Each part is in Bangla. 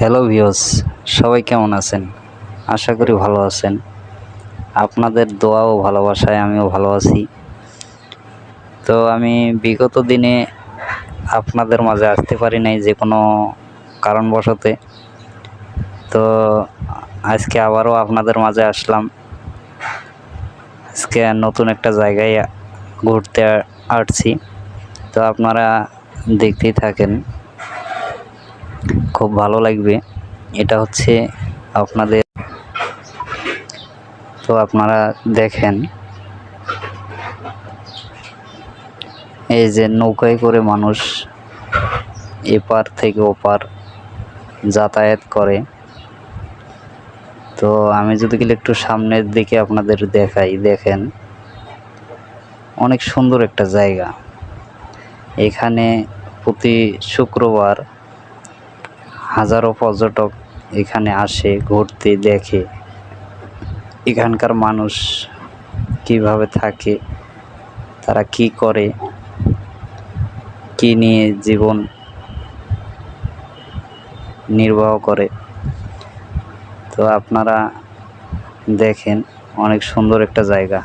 হ্যালো ভিওস সবাই কেমন আছেন? আশা করি ভালো আছেন। আপনাদের দোয়া ও ভালোবাসায় আমিও ভালো আছি। তো আমি বিগত দিনে আপনাদের মাঝে আসতে পারি নাই যে কোনো কারণবশতে। তো আজকে আবারও আপনাদের মাঝে আসলাম। আজকে নতুন একটা জায়গায় ঘুরতে আসছি। তো আপনারা দেখতেই থাকেন। খুব ভালো লাগবে। এটা হচ্ছে আপনাদের তো আপনারা দেখেন। এই যে নৌকায় করে মানুষ এপার থেকে ওপার যাতায়াত করে। তো আমি যদি গেলে একটু সামনের দিকে আপনাদের দেখাই, দেখেন। অনেক সুন্দর একটা জায়গা। এখানে প্রতি শুক্রবার হাজারো পর্যটক এখানে আসে, ঘুরতে দেখে। এখানকার মানুষ কীভাবে থাকে, তারা কি করে, কি নিয়ে জীবন নির্বাহ করে। তো আপনারা দেখেন, অনেক সুন্দর একটা জায়গা।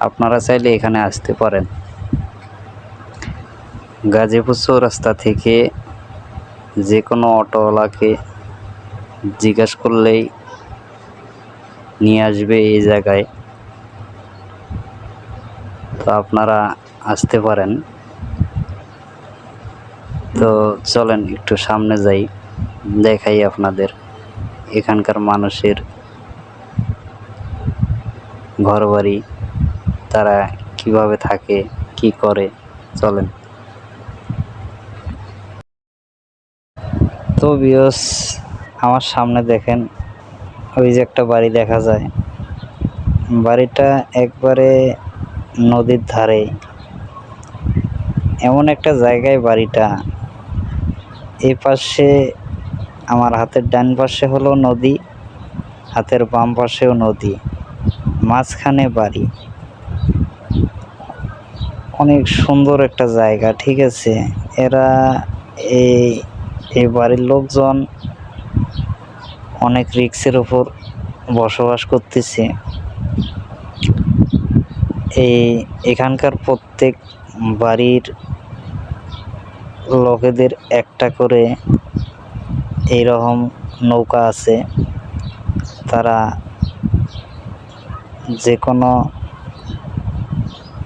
আপনারা চাইলে এখানে আসতে পারেন। গাজীপুর চৌরাস্তা থেকে যে কোনো অটোওয়ালাকে জিজ্ঞেস করলেই নিয়ে আসবে এই জায়গায়। তো আপনারা আসতে পারেন। তো চলেন, একটু সামনে যাই, দেখাই আপনাদের এখানকার মানুষের ঘরবাড়ি, তারা কীভাবে থাকে, কি করে, চলেন। তো বিয়স আমার সামনে দেখেন, ওই যে একটা বাড়ি দেখা যায়। বাড়িটা একবারে নদীর ধারে। এমন একটা জায়গায় বাড়িটা। এই পাশে, আমার হাতের ডান পাশে হলো নদী, হাতের বাম পাশেও নদী। মাঝখানে বাড়ি। অনেক সুন্দর একটা জায়গা, ঠিক আছে? এরা এই এই বাড়ির লোকজন অনেক রিক্সের ওপর বসবাস করতেছে। এই এখানকার প্রত্যেক বাড়ির লোকেদের একটা করে এইরকম নৌকা আছে। তারা যে কোনো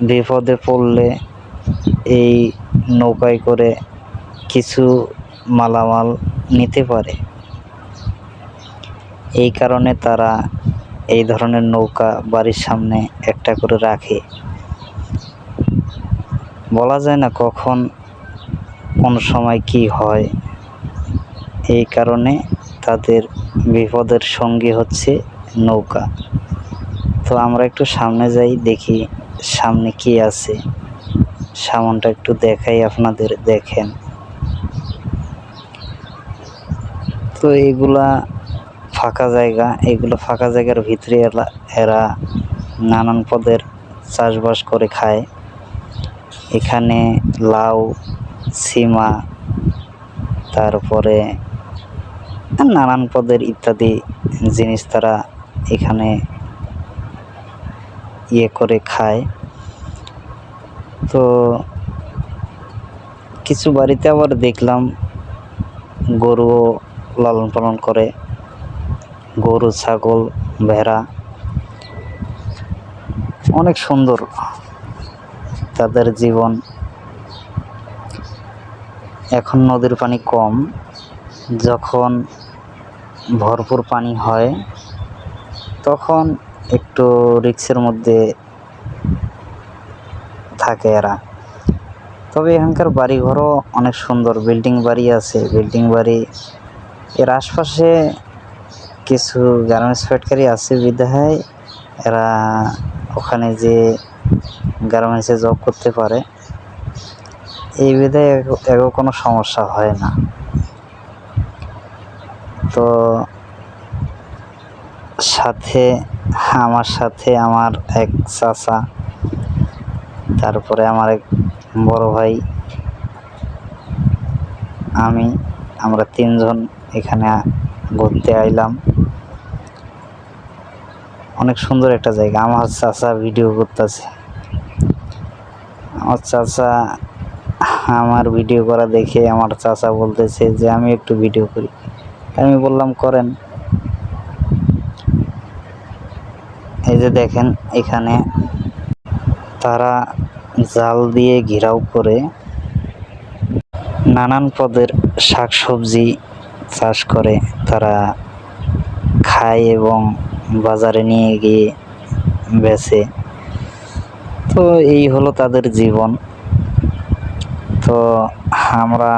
বিপদে পড়লে এই নৌকায় করে কিছু মালামাল নিতে পারে। এই কারণে তারা এই ধরনের নৌকা বাড়ির সামনে একটা করে রাখে। বলা যায় না কখন, কোন সময় কি হয়। এই কারণে তাদের বিপদের সঙ্গী হচ্ছে নৌকা। তো আমরা একটু সামনে যাই, দেখি সামনে কি আছে। সামনটা একটু দেখাই আপনাদের, দেখেন। তো এগুলা ফাঁকা জায়গা, এগুলো ফাঁকা জায়গার ভিতরে এরা নানান পদের চাষবাস করে খায়। এখানে লাউ, সিমা, তারপরে নানান পদের ইত্যাদি জিনিস তারা এখানে ইয়ে করে খায়। তো কিছু বাড়িতে আবার দেখলাম গরুও লালন পালন করে। গরু, ছাগল, ভেড়া অনেক সুন্দর তাদের জীবন। এখন নদীর পানি কম। যখন ভরপুর পানি হয়, তখন একটু রিক্সের মধ্যে থাকে এরা। তবে এখানকার বাড়িঘরও অনেক সুন্দর। বিল্ডিং বাড়ি আছে। বিল্ডিং বাড়ি এর আশপাশে কিছু গার্মেন্টস ফ্যাক্টরি আছে বিধায় এরা ওখানে যে গার্মেন্টসে জব করতে পারে। এই বিধায় এগো কোনো সমস্যা হয় না। তো সাথে আমার সাথে আমার এক চাচা, তারপরে আমার এক বড় ভাই, আমি, আমরা তিনজন এখানে ঘুরতে আইলাম। অনেক সুন্দর একটা জায়গা। আমার চাচা ভিডিও করতেছে। আমার চাচা, আমার ভিডিও করা দেখে আমার চাচা বলতেছে যে, আমি একটু ভিডিও করি। আমি বললাম, করেন। এই যে দেখেন, এখানে তারা জাল দিয়ে ঘেরাও করে নানান পদের শাকসবজি চাষ করে তারা খায় এবং বাজারে নিয়ে গিয়ে বেচে। তো এই হলো তাদের জীবন। তো আমরা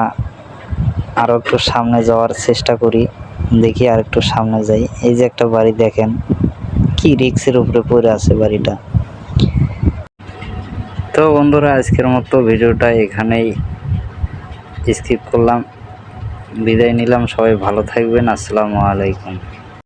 আরও একটু সামনে যাওয়ার চেষ্টা করি। দেখি আর একটু সামনে যাই। এই যে একটা বাড়ি দেখেন, কি রিক্সের উপরে পড়ে আছে বাড়িটা। তো বন্ধুরা, আজকের মতো ভিডিওটা এখানেই স্কিপ করলাম। বিদায় নিলাম সবাই ভালো থাকবেন আসসালামু আলাইকুম।